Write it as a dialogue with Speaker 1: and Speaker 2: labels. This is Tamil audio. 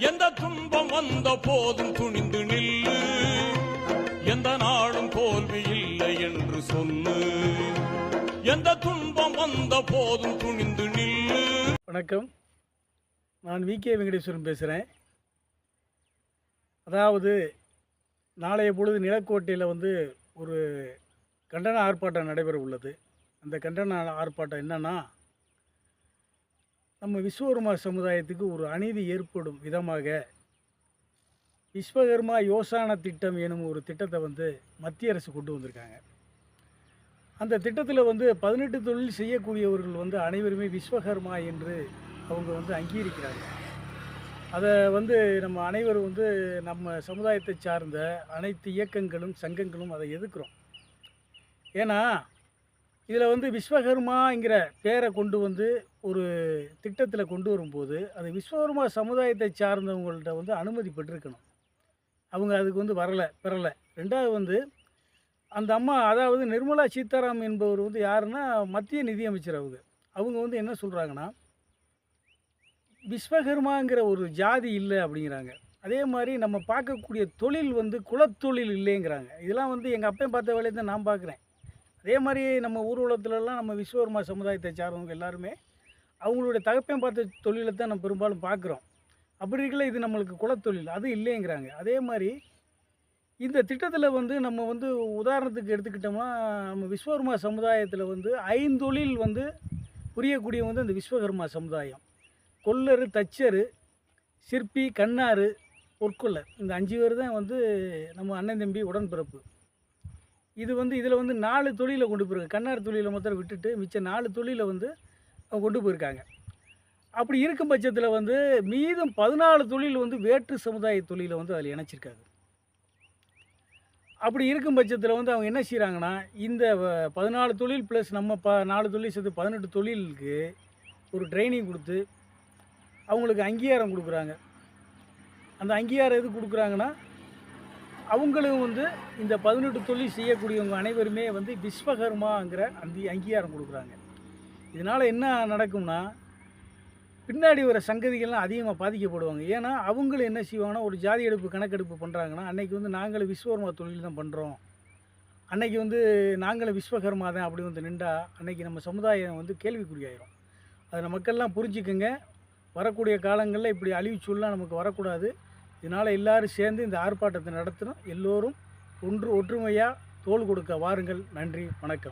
Speaker 1: எந்த துன்பம் வந்த போதும் துணிந்து நில்லு. எந்த நாளும் தோல்வி இல்லை என்று சொல்லு. எந்த துன்பம் வந்த போதும் துணிந்து நில்லு.
Speaker 2: வணக்கம். நான் வி. கே. வெங்கடேஸ்வரன் பேசுகிறேன் அதாவது நாளைய பொழுது நிலக்கோட்டையில் வந்து ஒரு கண்டன ஆர்ப்பாட்டம் நடைபெற உள்ளது அந்த கண்டன ஆர்ப்பாட்டம் என்னன்னா நம்ம விஸ்வகர்மா சமுதாயத்துக்கு ஒரு அநீதி ஏற்படும் விதமாக விஸ்வகர்மா யோசான திட்டம் எனும் ஒரு திட்டத்தை வந்து மத்திய அரசு கொண்டு வந்திருக்காங்க. அந்த திட்டத்தில் வந்து பதினெட்டு தொழில் செய்யக்கூடியவர்கள் வந்து அனைவருமே விஸ்வகர்மா என்று அவங்க வந்து அங்கீகரிக்கிறாங்க. அதை வந்து நம்ம அனைவரும் வந்து நம்ம சமுதாயத்தை சார்ந்த அனைத்து இயக்கங்களும் சங்கங்களும் அதை எதிர்க்கிறோம். ஏன்னா இதில் வந்து விஸ்வகர்மாங்கிற பேரை கொண்டு வந்து ஒரு திட்டத்தில் கொண்டு வரும்போது அது விஸ்வகர்மா சமுதாயத்தை சார்ந்தவங்கள்ட்ட வந்து அனுமதி பெற்றிருக்கணும். அவங்க அதுக்கு வந்து வரலை பெறலை. ரெண்டாவது வந்து அந்த அம்மா அதாவது நிர்மலா சீதாராம் என்பவர் வந்து யாருன்னா மத்திய நிதியமைச்சர் அவங்க. அவங்க வந்து என்ன சொல்கிறாங்கன்னா விஸ்வகர்மாங்கிற ஒரு ஜாதி இல்லை அப்படிங்கிறாங்க. அதே மாதிரி நம்ம பார்க்கக்கூடிய தொழில் வந்து குலத்தொழில் இல்லைங்கிறாங்க. இதெல்லாம் வந்து எங்கள் அப்பையும் பார்த்த வேலையை தான் நான் பார்க்குறேன். அதே மாதிரி நம்ம ஊர்வலத்துலலாம் நம்ம விஸ்வகர்மா சமுதாயத்தை சார்ந்தவங்க எல்லாருமே அவங்களுடைய தகப்பையும் பார்த்த தொழிலை தான் நம்ம பெரும்பாலும் பார்க்குறோம். அப்படி இருக்கல இது நம்மளுக்கு குலத்தொழில் அது இல்லைங்கிறாங்க. அதே மாதிரி இந்த திட்டத்தில் வந்து நம்ம வந்து உதாரணத்துக்கு எடுத்துக்கிட்டோம்னா நம்ம விஸ்வகர்மா சமுதாயத்தில் வந்து ஐந்தொழில் வந்து புரியக்கூடிய வந்து அந்த விஸ்வகர்மா சமுதாயம். கொல்லர் தச்சர் சிற்பி கண்ணாறு பொற்கொள்ளர் இந்த அஞ்சு பேர் தான் வந்து நம்ம அண்ணன் தம்பி உடன்பிறப்பு. இது வந்து இதில் வந்து நாலு தொழிலை கொண்டு போயிருக்காங்க. கண்ணார் தொழிலை மொத்தம் விட்டுட்டு மிச்ச நாலு தொழிலை வந்து அவங்க கொண்டு போயிருக்காங்க. அப்படி இருக்கும் பட்சத்தில் வந்து மீதம் பதினாலு தொழில் வந்து வேற்று சமுதாய தொழிலை வந்து அதில் இணைச்சிருக்காங்க. அப்படி இருக்கும் பட்சத்தில் வந்து அவங்க என்ன செய்கிறாங்கன்னா இந்த வ- பதினாலு தொழில் ப்ளஸ் நம்ம ப நாலு தொழில் சேர்த்து பதினெட்டு தொழிலுக்கு ஒரு ட்ரைனிங் கொடுத்து அவங்களுக்கு அங்கீகாரம் கொடுக்குறாங்க. அந்த அங்கீகாரம் எது கொடுக்குறாங்கன்னா அவங்களும் வந்து இந்த பதினெட்டு தொழில் செய்யக்கூடியவங்க அனைவருமே வந்து விஸ்வகர்மாங்கிற அந்த அங்கீகாரம் கொடுக்குறாங்க. இதனால் என்ன நடக்கும்னா பின்னாடி வர சங்கதிகள்லாம் அதிகமாக பாதிக்கப்படுவாங்க. ஏன்னா அவங்களும் என்ன செய்வாங்கன்னா ஒரு ஜாதி எடுப்பு கணக்கெடுப்பு பண்ணுறாங்கன்னா அன்னைக்கு வந்து நாங்களும் விஸ்வகர்மா தொழில் தான் பண்ணுறோம் அன்னைக்கு வந்து நாங்களும் விஸ்வகர்மா தான் அப்படி வந்து நின்றா அன்னைக்கு நம்ம சமுதாயம் வந்து கேள்விக்குறியாயிரும். அதை மக்கள்லாம் புரிஞ்சுக்குங்க. வரக்கூடிய காலங்களில் இப்படி அழிவுச்சூழலாம் நமக்கு வரக்கூடாது. இதனால் எல்லாரும் சேர்ந்து இந்த ஆர்ப்பாட்டத்தை நடத்தணும். எல்லோரும் ஒன்று ஒற்றுமையாக தோள் கொடுக்க வாருங்கள். நன்றி வணக்கம்.